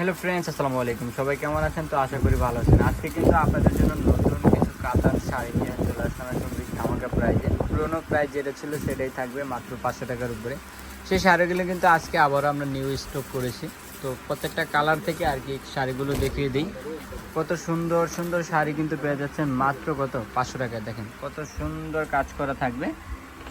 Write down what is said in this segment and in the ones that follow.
Hello friends আসসালামু আলাইকুম। সবাই কেমন আছেন? তো আশা করি ভালো আছেন। আজকে কিন্তু আপনাদের জন্য নতুন কিছু কাতার শাড়ি নিয়ে চলে আসলাম একদম ধামাকা প্রাইজে পুরোনো প্রাইস যেটা ছিল সেটাই থাকবে মাত্র পাঁচশো টাকার উপরে। সেই শাড়িগুলো কিন্তু আজকে আবারও আমরা নিউ স্টক করেছি। তো প্রত্যেকটা কালার থেকে আর কি শাড়িগুলো দেখিয়ে দিই। কত সুন্দর সুন্দর শাড়ি কিন্তু পেয়ে যাচ্ছেন মাত্র কত? পাঁচশো টাকায় দেখেন। কত সুন্দর কাজ করা থাকবে।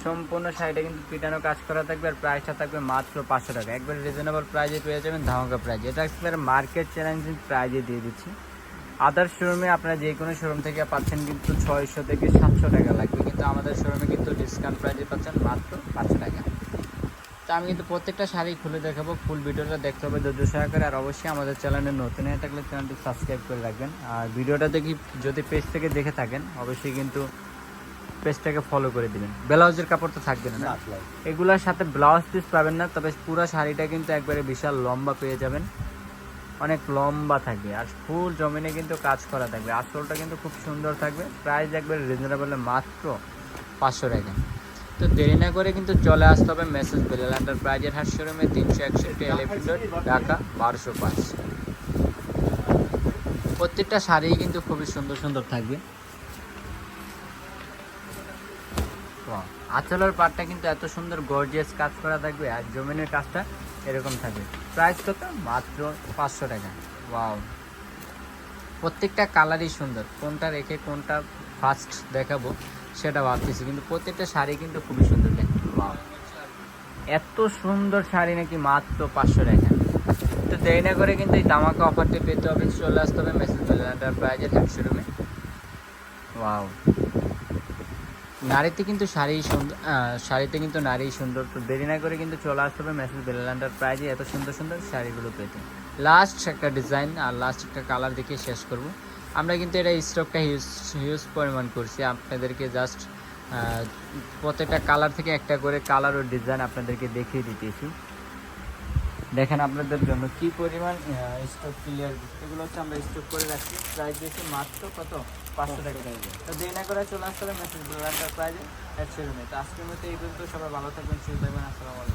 সম্পূর্ণ শাড়িটা কিন্তু পিটানো কাজ করা থাকবে আর প্রাইসটা থাকবে মাত্র পাঁচশো টাকা। একবার রিজনেবল প্রাইজে পেয়ে যাবেন ধামাকা প্রাইজ এটা একবারে মার্কেট চ্যালেঞ্জিং প্রাইজে দিয়ে দিচ্ছি। আদার শোরুমে আপনারা যে কোনো শোরুম থেকে পাচ্ছেন কিন্তু ছয়শো থেকে সাতশো টাকা লাগবে। কিন্তু আমাদের শোরুমে কিন্তু ডিসকাউন্ট প্রাইজে পাচ্ছেন মাত্র পাঁচশো টাকা। তো আমি কিন্তু প্রত্যেকটা শাড়ি খুলে দেখাবো ফুল ভিডিওটা দেখতে হবে ধৈর্য সহকারে। আর অবশ্যই আমাদের চ্যানেলে নতুন হয়ে থাকলে চ্যানেলটি সাবস্ক্রাইব করে রাখবেন। আর ভিডিওটা দেখি, যদি পেজ থেকে দেখে থাকেন, অবশ্যই কিন্তু পেজটাকে ফলো করে দিবেন। ব্লাউজের কাপড় তো থাকবে না এগুলোর সাথে ব্লাউজ পিস পাবেন না তবে পুরো শাড়িটা কিন্তু একবারে বিশাল লম্বা পেয়ে যাবেন। অনেক লম্বা থাকবে আর ফুল জমিনে কিন্তু কাজ করা থাকবে। আসলটা কিন্তু খুব সুন্দর থাকবে প্রাইস একবারে রিজনেবল মাত্র পাঁচশো টাকা। তো দেরি না করে কিন্তু চলে আসতে হবে মেসেজ বেলাল এন্টারপ্রাইজের হাট শোরুমে তিনশো একষট্টি এলিফেন্ট ঢাকা বারোশো পাঁচ। প্রত্যেকটা শাড়ি কিন্তু খুবই সুন্দর সুন্দর থাকবে। Wow. আঁচলের পাটটা কিন্তু এত সুন্দর গর্জিয়াস কাজ করা থাকবে, আর জমিনের কাজটা এরকম থাকবে। প্রাইস কত মাত্র পাঁচশো টাকা। ওয়াও প্রত্যেকটা কালারই সুন্দর। কোনটা রেখে কোনটা ফার্স্ট দেখাবো, সেটা ভাবতেছি। কিন্তু প্রত্যেকটা শাড়ি কিন্তু খুবই সুন্দর দেখতে। এত সুন্দর শাড়ি নাকি মাত্র পাঁচশো টাকা। তো দেরি না করে কিন্তু এই দামাকা অফারটি পেতে হবে। চলে আসতে হবে মেসেজ প্রাইজের একশো রুমে ওয়াও নারীতে কিন্তু শাড়ি সুন্দর শাড়িতে কিন্তু নারী সুন্দর, তো দেরি না করে কিন্তু চলে আসতে হবে মেসেজ বেলালান্ডার প্রাইজে। এত সুন্দর সুন্দর শাড়িগুলো পেতে। লাস্ট একটা ডিজাইন আর লাস্ট একটা কালার দেখে শেষ করব। আমরা কিন্তু এটা স্টকটা হিউজ হিউজ পরিমাণ করছি। আপনাদেরকে জাস্ট প্রত্যেকটা কালার থেকে একটা করে কালার ও ডিজাইন আপনাদেরকে দেখিয়ে দিতেছি। দেখেন আপনাদের জন্য কি পরিমাণ স্টক ক্লিয়ার এগুলো হচ্ছে আমরা স্টক করে রাখছি। প্রাইস দিয়েছি মাত্র কত? পাঁচশো টাকা। তো দেরি না করে চলে আসতে হবে মেসেজ প্রাইজে অ্যাড ছেড়ে নেই তো আজকের মতো এই পর্যন্ত। সবাই ভালো থাকবেন, সুস্থ থাকবেন। আসসালামু